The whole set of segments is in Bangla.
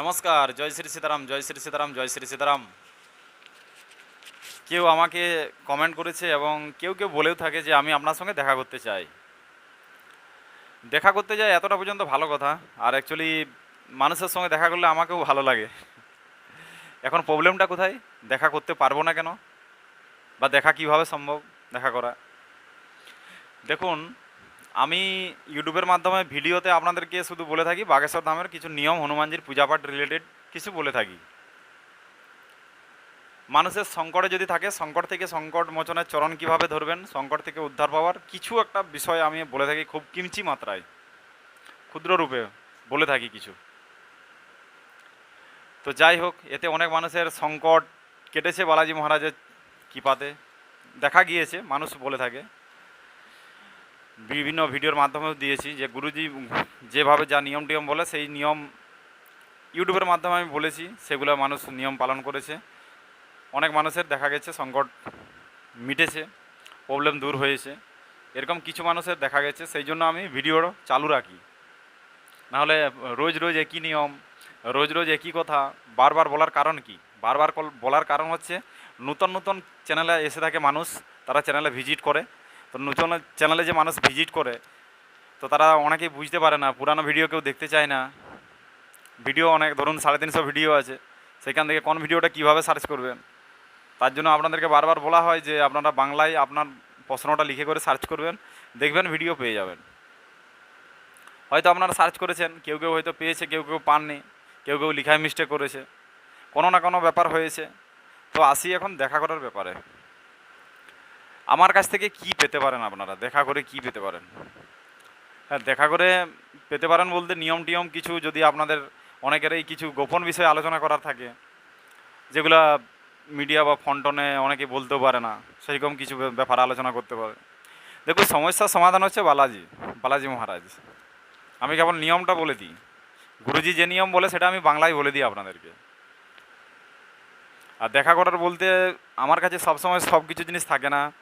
নমস্কার, জয় শ্রী সীতারাম, জয় শ্রী সীতারাম, জয় শ্রী সীতারাম। কেউ আমাকে কমেন্ট করেছে এবং কেউ কেউ বলেও থাকে যে আমি আপনার সঙ্গে দেখা করতে চাই। দেখা করতে যাই এতটা পর্যন্ত ভালো কথা, আর অ্যাকচুয়ালি মানুষের সঙ্গে দেখা করলে আমাকেও ভালো লাগে। এখন প্রবলেমটা কোথায়? দেখা করতে পারব না কেন? বা দেখা কীভাবে সম্ভব? দেখা করা। দেখুন আমি ইউটিউবের মাধ্যমে ভিডিওতে আপনাদেরকে শুধু বলে থাকি, বাগেশ্বর ধামের কিছু নিয়ম, হনুমানজির পূজাপাঠ রিলেটেড কিছু বলে থাকি। মানুষের সংকটে যদি থাকে, সংকট থেকে সংকট মোচনের চরণ কীভাবে ধরবেন, সংকট থেকে উদ্ধার পাওয়ার কিছু একটা বিষয় আমি বলে থাকি খুব কিমচি মাত্রায়, ক্ষুদ্র রূপে বলে থাকি কিছু। তো যাই হোক, এতে অনেক মানুষের সংকট কেটেছে বালাজি মহারাজের কৃপাতে। দেখা গিয়েছে, মানুষ বলে থাকে। বিভিন্ন ভিডিওর মাধ্যমেও দিয়েছি যে গুরুজি যেভাবে যা নিয়ম টিয়ম বলে সেই নিয়ম ইউটিউবের মাধ্যমে আমি বলেছি, সেগুলো মানুষ নিয়ম পালন করেছে। অনেক মানুষের দেখা গেছে সংকট মিটেছে প্রবলেম দূর হয়েছে। এরকম কিছু মানুষের দেখা গেছে, সেই জন্য আমি ভিডিও চালু রাখি। নাহলে রোজ রোজ একই নিয়ম, রোজ রোজ একই কথা, বারবার বলার কারণ কি? বারবার বলার কারণ হচ্ছে, নতুন নতুন চ্যানেলে এসে থাকে মানুষ, তারা চ্যানেলে ভিজিট করে তো নতুন চ্যানেলে যে মানুষ ভিজিট করে, তো তারা অনেকেই বুঝতে পারে না, পুরানো ভিডিও কেউ দেখতে চায় না। ভিডিও অনেক, ধরুন সাড়ে তিনশো ভিডিও আছে, সেখান থেকে কোন ভিডিওটা কীভাবে সার্চ করবেন? তার জন্য আপনাদেরকে বারবার বলা হয় যে আপনারা বাংলায় আপনার প্রশ্নটা লিখে করে সার্চ করবেন, দেখবেন ভিডিও পেয়ে যাবেন। হয়তো আপনারা সার্চ করেছেন, কেউ কেউ হয়তো পেয়েছে, কেউ কেউ পাননি, কেউ কেউ লিখায় মিস্টেক করেছে, কোনো না কোনো ব্যাপার হয়েছে। তো আসি এখন দেখা করার ব্যাপারে। আমার কাছ থেকে কি পেতে পারেন আপনারা? দেখা করে কি পেতে পারেন? হ্যাঁ দেখা করে পেতে পারেন বলতে নিয়ম টিয়ম কিছু যদি আপনাদের অনেকেরই কিছু গোপন বিষয়ে আলোচনা করার থাকে, যেগুলা মিডিয়া বা ফন্টনে অনেকে বলতেও পারে না সেরকম কিছু ব্যাপ- ব্যাপার আলোচনা করতে পারে। দেখুন, সমস্যার সমাধান হচ্ছে বালাজি বালাজি মহারাজ। আমি কেবল নিয়মটা বলে দিই। গুরুজি যে নিয়ম বলে, সেটা আমি বাংলায় বলে দিই আপনাদেরকে। আর দেখা করার বলতে, আমার কাছে সবসময় সব কিছু জিনিস থাকে না।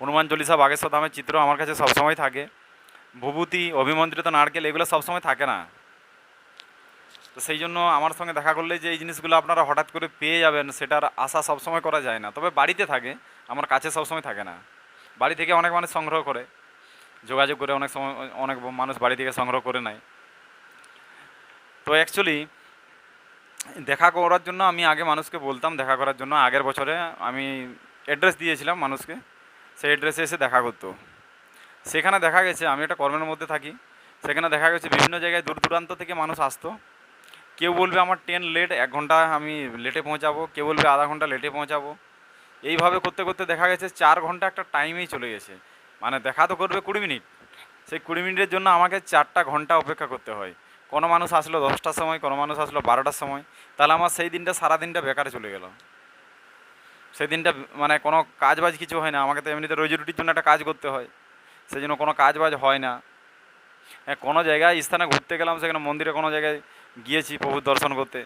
হনুমান চল্লিশা, বাগেশ্বর ধামের চিত্র আমার কাছে সবসময় থাকে। ভূভূতি অভিমন্ত্রিত নারকেল, এগুলো সবসময় থাকে না। তো সেই জন্য আমার সঙ্গে দেখা করলে যে এই জিনিসগুলো আপনারা হঠাৎ করে পেয়ে যাবেন, সেটার আশা সবসময় করা যায় না। তবে বাড়িতে থাকে, আমার কাছে সবসময় থাকে না। বাড়ি থেকে অনেক মানুষ সংগ্রহ করে। যোগাযোগ করে অনেক সময়, অনেক মানুষ বাড়ি থেকে সংগ্রহ করে নেয়। তো অ্যাকচুয়ালি দেখা করার জন্য আমি আগে মানুষকে বলতাম, দেখা করার জন্য আগের বছরে আমি অ্যাড্রেস দিয়েছিলাম মানুষকে। সেই অ্যাড্রেসে এসে দেখা করতো। সেখানে দেখা গেছে, আমি একটা কর্মের মধ্যে থাকি। সেখানে দেখা গেছে, বিভিন্ন জায়গায় দূর দূরান্ত থেকে মানুষ আসতো। কেউ বলবে, আমার ট্রেন লেট এক ঘণ্টা আমি লেটে পৌঁছাবো। কেউ বলবে, আধা ঘণ্টা লেটে পৌঁছাবো। এইভাবে করতে করতে দেখা গেছে, চার ঘণ্টা একটা টাইমেই চলে গেছে। মানে দেখা তো করবে কুড়ি মিনিট সেই কুড়ি মিনিটের জন্য আমাকে চারটা ঘণ্টা অপেক্ষা করতে হয়। কোনো মানুষ আসলো দশটার সময়, কোনো মানুষ আসলো বারোটার সময়। তাহলে আমার সেই দিনটা সারা দিনটা বেকারে চলে গেল। সেই দিনটা মানে কোনো কাজ বাজ কিছু হয় না। আমাকে তো এমনিতে রোজি রুটির জন্য একটা কাজ করতে হয়। সেই জন্য কোনো কাজ বাজ হয় না। হ্যাঁ কোনো জায়গায় স্থানে ঘুরতে গেলাম, সেখানে মন্দিরে কোনো জায়গায় গিয়েছি প্রভুর দর্শন করতে।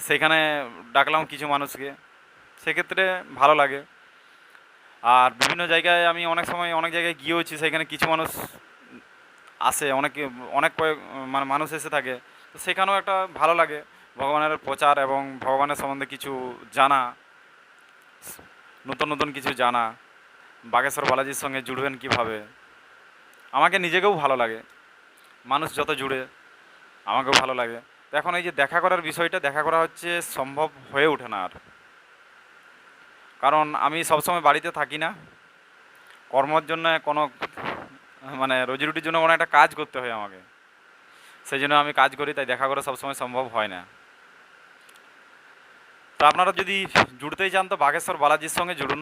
সেখানে ডাকলাম কিছু মানুষকে। সেক্ষেত্রে ভালো লাগে। আর বিভিন্ন জায়গায় আমি অনেক সময় অনেক জায়গায় গিয়েওছি, সেখানে কিছু মানুষ আসে, অনেক অনেক কয়েক মানে মানুষ এসে থাকে। তো সেখানেও একটা ভালো লাগে। ভগবানের প্রচার এবং ভগবানের সম্বন্ধে কিছু জানা। নতুন নতুন কিছু জানা। বাগেশ্বর বালাজির সঙ্গে জুড়বেন কীভাবে? আমাকে নিজেকেও ভালো লাগে। মানুষ যত জুড়ে, আমাকেও ভালো লাগে। এখন এই যে দেখা করার বিষয়টা, দেখা করা হচ্ছে সম্ভব হয়ে ওঠে না আর। কারণ আমি সবসময় বাড়িতে থাকি না। কর্মর জন্য কোনো মানে রুজি রুটির জন্য কোনো একটা কাজ করতে হয় আমাকে। সেই জন্য আমি কাজ করি, তাই দেখা করা সবসময় সম্ভব হয় না। তো আপনারা যদি জুড়তেই চান তো বাঘেশ্বর বালাজির সঙ্গে জুড়ুন।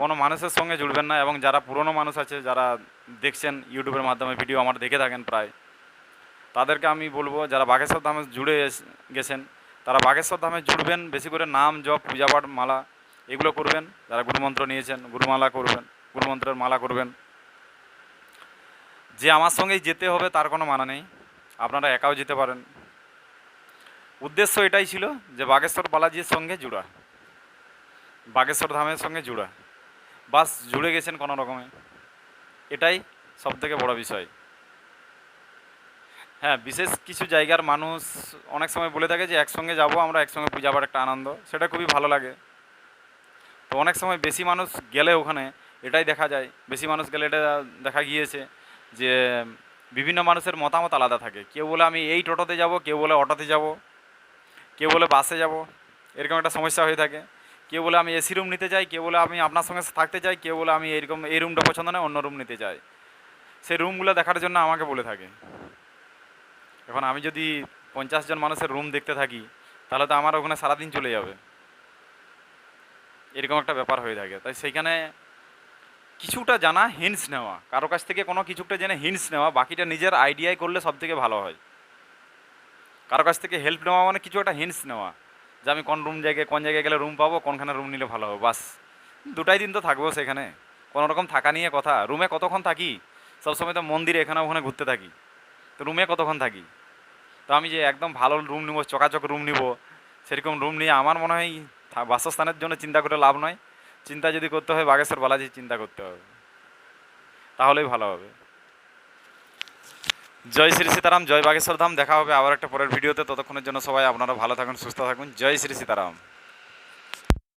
কোনো মানুষের সঙ্গে জুড়বেন না এবং যারা পুরনো মানুষ আছে, যারা দেখছেন ইউটিউবের মাধ্যমে ভিডিও আমার দেখে থাকেন প্রায়, তাদেরকে আমি বলব যারা বাঘেশ্বর ধামে জুড়ে গেছেন, তারা বাঘেশ্বর ধামে জুড়বেন, বেশি করে নাম জপ পূজাপাঠ মালা এগুলো করবেন। যারা গুরুমন্ত্র নিয়েছেন, গুরুমালা করবেন, গুরুমন্ত্রের মালা করবেন। যে আমার সঙ্গেই যেতে হবে তার কোনো মানা নেই। আপনারা একাও যেতে পারেন। উদ্দেশ্য এটাই ছিল যে বাগেশ্বর বালাজির সঙ্গে জুড়া। বাগেশ্বর ধামের সঙ্গে জুড়া। বাস জুড়ে গেছেন কোনো রকমে। এটাই সব থেকে বড় বিষয়। হ্যাঁ বিশেষ কিছু জায়গার মানুষ অনেক সময় বলে থাকে যে একসঙ্গে যাব, আমরা একসঙ্গে পূজা পাওয়ার একটা আনন্দ। সেটা খুবই ভালো লাগে। তো অনেক সময় বেশি মানুষ গেলে ওখানে এটাই দেখা যায়। বেশি মানুষ গেলে এটা দেখা গিয়েছে যে, বিভিন্ন মানুষের মতামত আলাদা থাকে। কেউ বলে আমি এই টোটোতে যাব, কেউ বলে অটোতে যাব। কেউ বলে বাসে যাব, এরকম একটা সমস্যা হয়ে থাকে। কেউ বলে আমি এসি রুম নিতে চাই, কেউ বলে আমি আপনার সঙ্গে থাকতে চাই, কেউ বলে আমি এরকম এই রুমটা পছন্দ নয়, অন্য রুম নিতে চাই। সেই রুমগুলো দেখার জন্য আমাকে বলে থাকে। এখন আমি যদি পঞ্চাশ জন মানুষের রুম দেখতে থাকি, তাহলে তো আমার ওখানে সারাদিন চলে যাবে। এরকম একটা ব্যাপার হয়ে থাকে। তাই সেইখানে কিছুটা জানা হিন্টস নেওয়া, কারও কাছ থেকে কোনো কিছুটা জেনে হিন্টস নেওয়া, বাকিটা নিজের আইডিয়াই করলে সব থেকে ভালো হয়। কারও কাছ থেকে হেল্প নেওয়া মানে কিছু একটা হিন্টস নেওয়া যে আমি কোন রুম জায়গায়, কোন জায়গায় গেলে রুম পাবো, কোনখানে রুম নিলে ভালো হবে, বাস। দুটাই দিন তো থাকব সেখানে। কোনো রকম থাকা নিয়ে কথা। রুমে কতক্ষণ থাকি? সবসময় তো মন্দিরে এখানে ওখানে ঘুরতে থাকি। তো রুমে কতক্ষণ থাকি? তো আমি যে একদম ভালো রুম নিব, চকাচক রুম নিব, সেরকম রুম নিয়ে আমার মনে হয় বাসস্থানের জন্য চিন্তা করে লাভ নয়। চিন্তা যদি করতে হয় বাগেশ্বর বালাজি চিন্তা করতে হবে। তাহলেই ভালো হবে। জয় শ্রী সীতারাম, জয় বাগেশ্বর ধাম। দেখা হবে আবার একটা পরের ভিডিওতে। ততক্ষণের জন্য সবাই আপনারা ভালো থাকুন, সুস্থ থাকুন। জয় শ্রী সীতারাম।